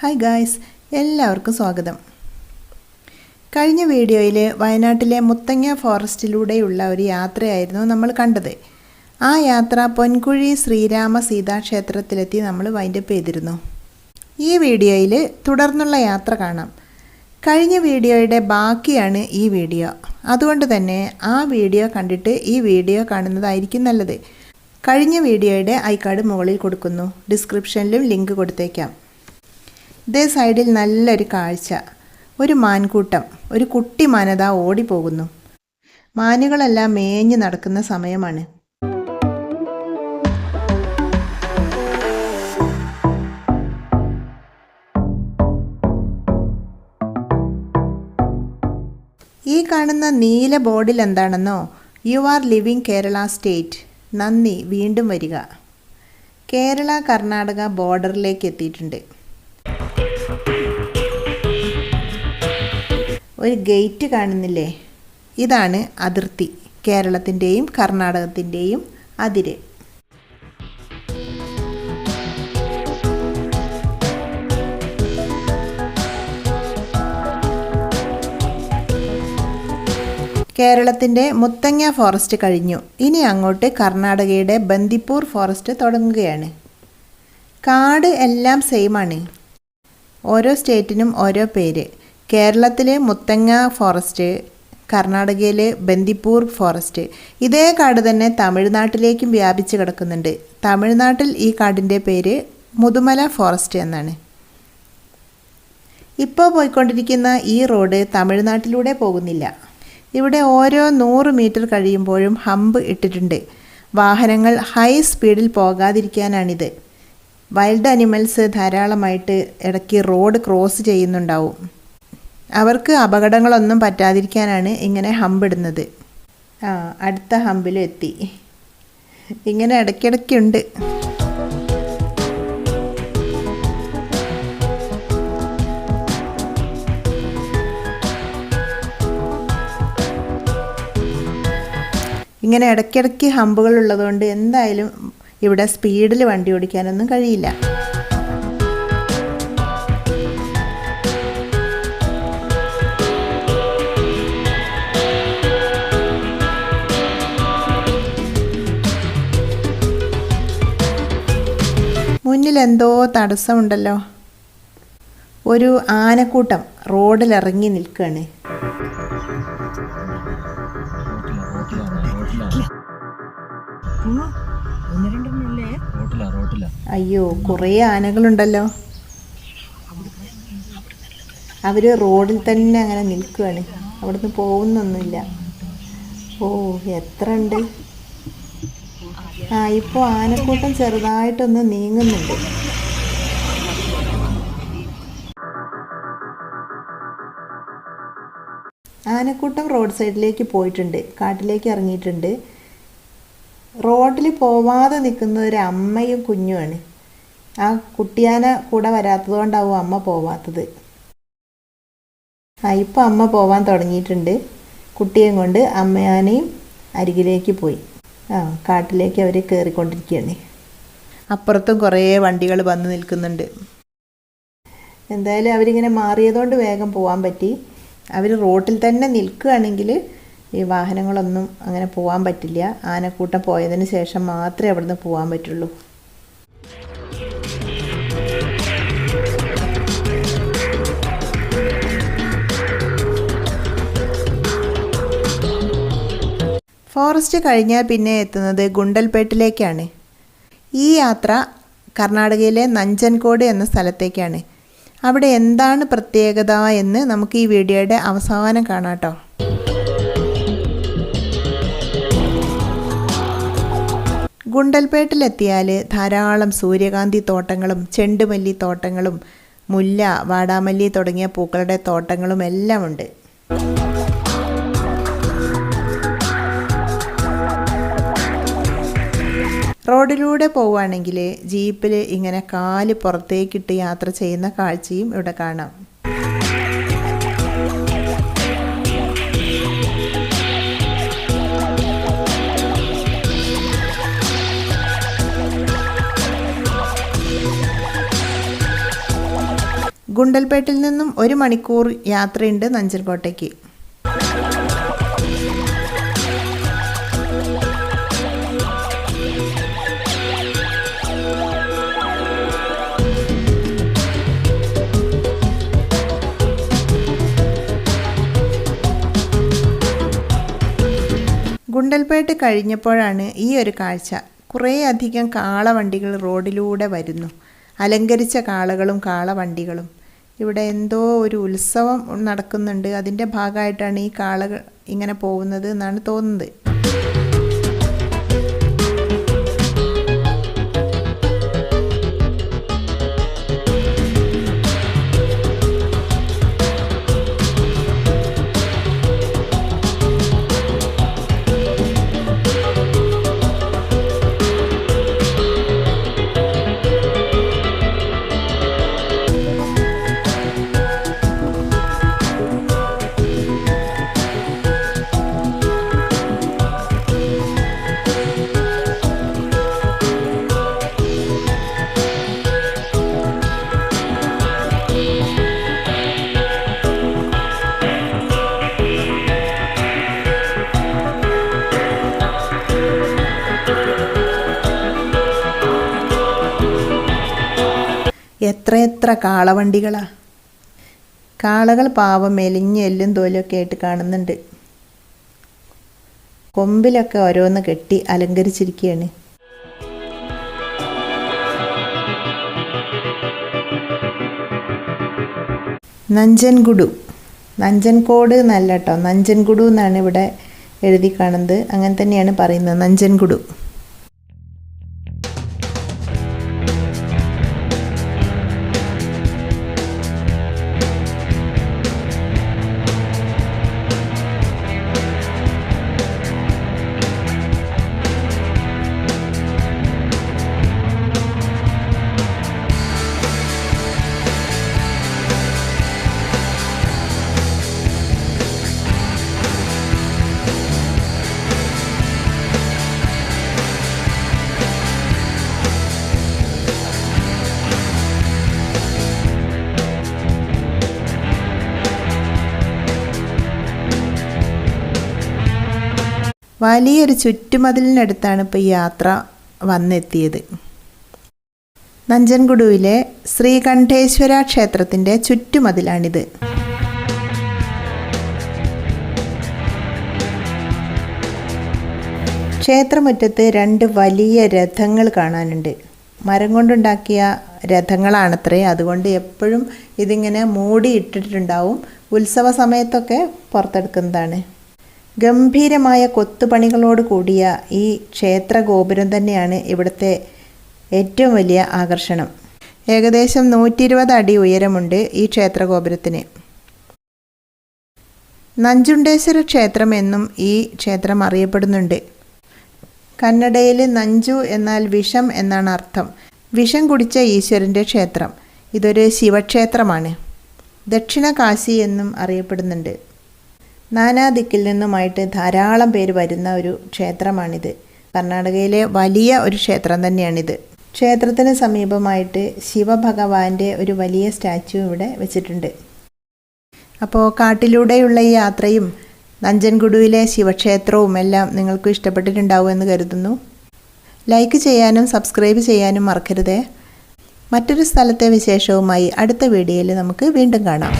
Hi guys എല്ലാവർക്കും സ്വാഗതം. കഴിഞ്ഞ വീഡിയോയിൽ വയനാട്ടിലെ മുത്തങ്ങ ഫോറസ്റ്റിലൂടെയുള്ള ഒരു യാത്രയായിരുന്നു നമ്മൾ കണ്ടത്. ആ യാത്ര പൊൻകുഴി ശ്രീരാമ സീതാ സീതാക്ഷേത്രത്തിലെത്തി നമ്മൾ വൈൻഡപ്പ് ചെയ്തിരുന്നു. ഈ വീഡിയോയിൽ തുടർന്നുള്ള യാത്ര കാണാം. കഴിഞ്ഞ വീഡിയോയുടെ ബാക്കിയാണ് ഈ വീഡിയോ. അതുകൊണ്ട് തന്നെ ആ വീഡിയോ കണ്ടിട്ട് ഈ വീഡിയോ കാണുന്നതായിരിക്കും നല്ലത്. കഴിഞ്ഞ വീഡിയോയുടെ ഐ കാർഡ് മുകളിൽ കൊടുക്കുന്നു. ഡിസ്ക്രിപ്ഷനിലും ലിങ്ക് കൊടുത്തേക്കാം. ഇതേ സൈഡിൽ നല്ലൊരു കാഴ്ച. ഒരു മാൻകൂട്ടം. ഒരു കുട്ടി മാനത ഓടിപ്പോകുന്നു. മാനുകളെല്ലാം മേഞ്ഞു നടക്കുന്ന സമയമാണ്. ഈ കാണുന്ന നീല ബോർഡിൽ എന്താണെന്നോ? You are living Kerala state നന്ദി വീണ്ടും വരിക. കേരള കർണാടക ബോർഡറിലേക്ക് എത്തിയിട്ടുണ്ട്. ഒരു ഗേറ്റ് കാണുന്നില്ലേ? ഇതാണ് അതിർത്തി. കേരളത്തിന്റെയും കർണാടകത്തിന്റെയും അതിര്. കേരളത്തിന്റെ മുത്തങ്ങ ഫോറസ്റ്റ് കഴിഞ്ഞു. ഇനി അങ്ങോട്ട് കർണാടകയുടെ ബന്ദിപ്പൂർ ഫോറസ്റ്റ് തുടങ്ങുകയാണ്. കാട് എല്ലാം സെയിമാണ് ഓരോ സ്റ്റേറ്റിനും ഓരോ പേര്. കേരളത്തിലെ മുത്തങ്ങ ഫോറസ്റ്റ് കർണാടകയിലെ ബന്ദിപ്പൂർ ഫോറസ്റ്റ് ഇതേ കാട് തന്നെ തമിഴ്നാട്ടിലേക്കും വ്യാപിച്ച് കിടക്കുന്നുണ്ട്. തമിഴ്നാട്ടിൽ ഈ കാടിന്റെ പേര് മുതുമല ഫോറസ്റ്റ് എന്നാണ്. ഇപ്പോൾ പോയിക്കൊണ്ടിരിക്കുന്ന ഈ റോഡ് തമിഴ്നാട്ടിലൂടെ പോകുന്നില്ല. ഇവിടെ ഓരോ നൂറ് മീറ്റർ കഴിയുമ്പോഴും ഹമ്പ് ഇട്ടിട്ടുണ്ട്. വാഹനങ്ങൾ ഹൈ സ്പീഡിൽ പോകാതിരിക്കാനാണിത്. വൈൽഡ് അനിമൽസ് ധാരാളമായിട്ട് ഇടയ്ക്ക് റോഡ് ക്രോസ് ചെയ്യുന്നുണ്ടാവും. അവർക്ക് അപകടങ്ങളൊന്നും പറ്റാതിരിക്കാനാണ് ഇങ്ങനെ ഹമ്പിടുന്നത് ആ അടുത്ത ഹമ്പിലും എത്തി. ഇങ്ങനെ ഇടയ്ക്കിടയ്ക്കുണ്ട്. ഇങ്ങനെ ഇടയ്ക്കിടയ്ക്ക് ഹമ്പുകൾ ഉള്ളതുകൊണ്ട് എന്തായാലും ഇവിടെ സ്പീഡിൽ വണ്ടി ഓടിക്കാനൊന്നും കഴിയില്ല. എന്തോ തടസ്സമുണ്ടല്ലോ. ഒരു ആനക്കൂട്ടം റോഡിലിറങ്ങി നിൽക്കുകയാണ് അയ്യോ കുറേ ആനകളുണ്ടല്ലോ. അവർ റോഡിൽ തന്നെ അങ്ങനെ നിൽക്കുകയാണ് അവിടുന്ന് പോകുന്നൊന്നുമില്ല. ഓ എത്ര ഉണ്ട് ആ ഇപ്പോൾ ആനക്കൂട്ടം ചെറുതായിട്ടൊന്ന് നീങ്ങുന്നുണ്ട്. ആനക്കൂട്ടം റോഡ് സൈഡിലേക്ക് പോയിട്ടുണ്ട്. കാട്ടിലേക്ക് ഇറങ്ങിയിട്ടുണ്ട്. റോഡിൽ പോവാതെ നിൽക്കുന്ന ഒരു അമ്മയും കുഞ്ഞുമാണ്. ആ കുട്ടിയാന കൂടെ വരാത്തത് കൊണ്ടാവും അമ്മ പോവാത്തത്. ആ ഇപ്പം അമ്മ പോവാൻ തുടങ്ങിയിട്ടുണ്ട്. കുട്ടിയെയും കൊണ്ട് അമ്മയാനയും അരികിലേക്ക് പോയി. കാട്ടിലേക്ക് അവർ കയറിക്കൊണ്ടിരിക്കുകയാണ് അപ്പുറത്തും കുറേ വണ്ടികൾ വന്ന് നിൽക്കുന്നുണ്ട്. എന്തായാലും അവരിങ്ങനെ മാറിയതുകൊണ്ട് വേഗം പോകാൻ പറ്റി. അവർ റോട്ടിൽ തന്നെ നിൽക്കുകയാണെങ്കിൽ ഈ വാഹനങ്ങളൊന്നും അങ്ങനെ പോകാൻ പറ്റില്ല. ആനക്കൂട്ടം പോയതിന് ശേഷം മാത്രമേ അവിടുന്ന് പോകാൻ പറ്റുള്ളൂ. ഫോറസ്റ്റ് കഴിഞ്ഞാൽ പിന്നെ എത്തുന്നത് ഗുണ്ടൽപേട്ടിലേക്കാണ്. ഈ യാത്ര കർണാടകയിലെ നഞ്ചൻകോട് എന്ന സ്ഥലത്തേക്കാണ്. അവിടെ എന്താണ് പ്രത്യേകത എന്ന് നമുക്ക് ഈ വീഡിയോയുടെ അവസാനം കാണാട്ടോ ഗുണ്ടൽപേട്ടിലെത്തിയാൽ ധാരാളം സൂര്യകാന്തി തോട്ടങ്ങളും ചെണ്ടുമല്ലി തോട്ടങ്ങളും മുല്ല വാടാമല്ലി തുടങ്ങിയ പൂക്കളുടെ തോട്ടങ്ങളും എല്ലാം ഉണ്ട് റോഡിലൂടെ പോവുകയാണെങ്കിൽ ജീപ്പിൽ ഇങ്ങനെ കാൽ പുറത്തേക്കിട്ട് യാത്ര ചെയ്യുന്ന കാഴ്ചയും ഇവിടെ കാണാം. ഗുണ്ടൽപേട്ടിൽ നിന്നും ഒരു മണിക്കൂർ യാത്രയുണ്ട് നഞ്ചൻകോട്ടയ്ക്ക് ഗുണ്ടൽപേട്ട് കഴിഞ്ഞപ്പോഴാണ് ഈ ഒരു കാഴ്ച. കുറേയധികം കാളവണ്ടികൾ റോഡിലൂടെ വരുന്നു. അലങ്കരിച്ച കാളകളും കാളവണ്ടികളും. ഇവിടെ എന്തോ ഒരു ഉത്സവം നടക്കുന്നുണ്ട്. അതിന്റെ ഭാഗമായിട്ടാണ് ഈ കാളകൾ ഇങ്ങനെ പോകുന്നത് എന്നാണ് തോന്നുന്നത്. എത്രയെത്ര കാളവണ്ടികളാ? കാളകൾ പാവം മെലിഞ്ഞ് എല്ലും തോലൊക്കെ ആയിട്ട് കാണുന്നുണ്ട്. കൊമ്പിലൊക്കെ ഓരോന്ന് കെട്ടി അലങ്കരിച്ചിരിക്കുകയാണ് നഞ്ചൻകുടു. നഞ്ചൻകോട് എന്നല്ല കേട്ടോ. നഞ്ചൻകുടു എന്നാണ് ഇവിടെ എഴുതി കാണുന്നത്. അങ്ങനെ തന്നെയാണ് പറയുന്നത്. നഞ്ചൻകുടു. വലിയൊരു ചുറ്റുമതിലിനടുത്താണ് ഇപ്പോൾ ഈ യാത്ര വന്നെത്തിയത്. നഞ്ചൻകുടുവിലെ ശ്രീകണ്ഠേശ്വര ക്ഷേത്രത്തിന്റെ ചുറ്റുമതിലാണിത്. ക്ഷേത്രമുറ്റത്ത് രണ്ട് വലിയ രഥങ്ങൾ കാണാനുണ്ട്. മരം കൊണ്ടുണ്ടാക്കിയ രഥങ്ങളാണത്രേ. അതുകൊണ്ട് എപ്പോഴും ഇതിങ്ങനെ മൂടി ഇട്ടിട്ടുണ്ടാവും ഉത്സവ സമയത്തൊക്കെ പുറത്തെടുക്കുന്നതാണ്. ഗംഭീരമായ കൊത്തുപണികളോട് കൂടിയ ഈ ക്ഷേത്ര ഗോപുരം തന്നെയാണ് ഇവിടുത്തെ ഏറ്റവും വലിയ ആകർഷണം. ഏകദേശം നൂറ്റി ഇരുപത് അടി ഉയരമുണ്ട് ഈ ക്ഷേത്ര ഗോപുരത്തിന് നഞ്ചുണ്ടേശ്വര ക്ഷേത്രം എന്നും ഈ ക്ഷേത്രം അറിയപ്പെടുന്നുണ്ട്. കന്നഡയിൽ നഞ്ചു എന്നാൽ വിഷം എന്നാണ് അർത്ഥം. വിഷം കുടിച്ച ഈശ്വരന്റെ ക്ഷേത്രം. ഇതൊരു ശിവക്ഷേത്രമാണ്. ദക്ഷിണ കാശി എന്നും അറിയപ്പെടുന്നുണ്ട്. നാനാദിക്കിൽ നിന്നുമായിട്ട് ധാരാളം പേര് വരുന്ന ഒരു ക്ഷേത്രമാണിത്. കർണാടകയിലെ വലിയ ഒരു ക്ഷേത്രം തന്നെയാണിത്. ക്ഷേത്രത്തിന് സമീപമായിട്ട് ശിവഭഗവാന്റെ ഒരു വലിയ സ്റ്റാച്ചു ഇവിടെ വെച്ചിട്ടുണ്ട്. അപ്പോൾ കാട്ടിലൂടെയുള്ള ഈ യാത്രയും നഞ്ചൻകുടുവിലെ ശിവക്ഷേത്രവും എല്ലാം നിങ്ങൾക്ക് ഇഷ്ടപ്പെട്ടിട്ടുണ്ടാവുമെന്ന് കരുതുന്നു. ലൈക്ക് ചെയ്യാനും സബ്സ്ക്രൈബ് ചെയ്യാനും മറക്കരുതേ. മറ്റൊരു സ്ഥലത്തെ വിശേഷവുമായി അടുത്ത വീഡിയോയിൽ നമുക്ക് വീണ്ടും കാണാം.